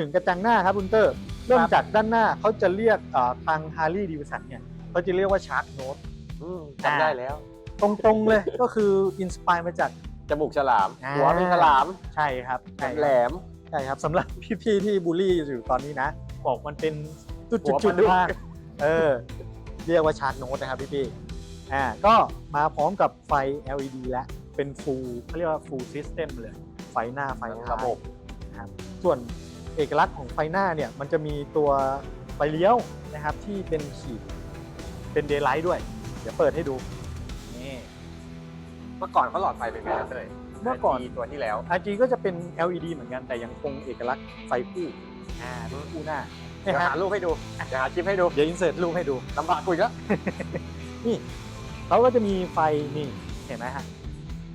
ถึงกระจังหน้าครับคุณเตอร์เริ่มครับจากด้านหน้าเขาจะเรียกเอ่อทาง Harley Davidson เนี่ยเขาจะเรียกว่าชาร์ k โน t อืมจำได้แล้ว ตรงๆเลยก็คืออินสปายมาจากจมูกฉลามอ่าหัวเป็นฉลามใช่ครับใช่แหลครับมใช่ครับสำหรับพี่ๆที่บูลลี่อยู่ตอนนี้นะ บอกมันเป็นจุดหัวจุปดลาดุกๆมากเออ เรียกว่าชาร์ k โน t นะครับพี่ๆอ่าก็มาพร้อมกับไฟ LED แล้วเป็น full เขาเรียกว่า full system เลย ไฟหน้าไฟทั้งท้ายระบบนะครับส่วน เอกลักษณ์ของไฟหน้าเนี่ยมันจะมีตัวไฟเลี้ยวนะครับที่เป็นขีดเป็นเดย์ไลท์ด้วย เดี๋ยวเปิดให้ดูนี่ เมื่อก่อนเขาหลอดไฟเป็นไงครับเต้ยเมื่อก่อนดีตัวที่แล้ว RG ก็จะเป็น LED เหมือนกันแต่ยังคงเอกลักษณ์ไฟคู่อ่าเป็นคู่หน้าเดี๋เนี่ยยวฮะหารูปให้ดูเดี๋ยวหาคลิปให้ดูเดี๋ยวอินเสิร์ตรูปให้ดูลำบากคุยก็นี่เขาก็จะมีไฟนี่เห็นไหมฮะ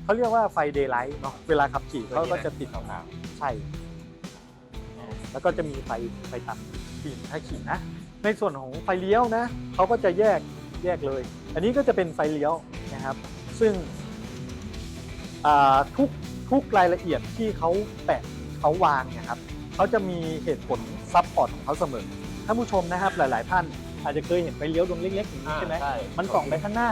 เขาเรียกว่าไฟเดย์ไลท์เนาะเวลาขับขี่เขาก็จะติดขาวใช่อ่า แล้วก็จะมีไฟไฟตัดขี่ถ้าขี่นะ ในส่วนของไฟเลี้ยวนะเขาก็จะแยกแยกเลย อันนี้ก็จะเป็นไฟเลี้ยวนะครับ ซึ่งอ่าทุกทุกรายละเอียดที่เขาแปะเขาวางเนะครับเขาจะมีเหตุผลซับพอร์ตของเขาเสมอท่านผู้ชมนะครับหลาย ๆ ท่านอาจจะเคยเห็นไฟเลี้ยวดวงเล็กๆอย่างๆนี้ใช่ไหมใช่มันส่องไปข้างหน้า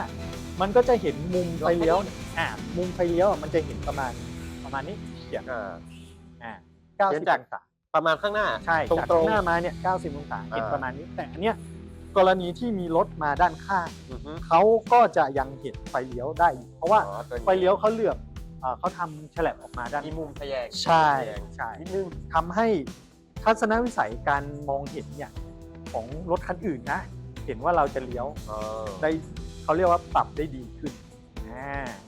มันก็จะเห็นมุมไฟเลี้ยวอ่ามุมไฟเลี้ยวอะมันจะเห็นประมาณประมาณนี้เฉียงอ่าอ่าเห็น90จากองศา ประมาณข้างหน้าใช่ตรงจากตรงข้างหน้ามาเนี่ย 90 องศาเห็นอ่า ประมาณนี้ แต่อันเนี้ยกรณีที่มีรถมาด้านข้างอือฮึเขาก็จะยังเห็นไฟเลี้ยวได้อยู่เพราะว่าอ๋อตัวนี้ไฟเลี้ยวเขาเลือกเอ่อเขาทำฉลับออกมาด้านมีมุมทะแยงใช่ทะแยงใช่นิดนึงทำให้ทัศนวิสัยการมองเห็นเนี่ยของรถคันอื่นนะ เห็นว่าเราจะเลี้ยวเออได้เขาเรียกว่าปรับได้ดีขึ้นอ่า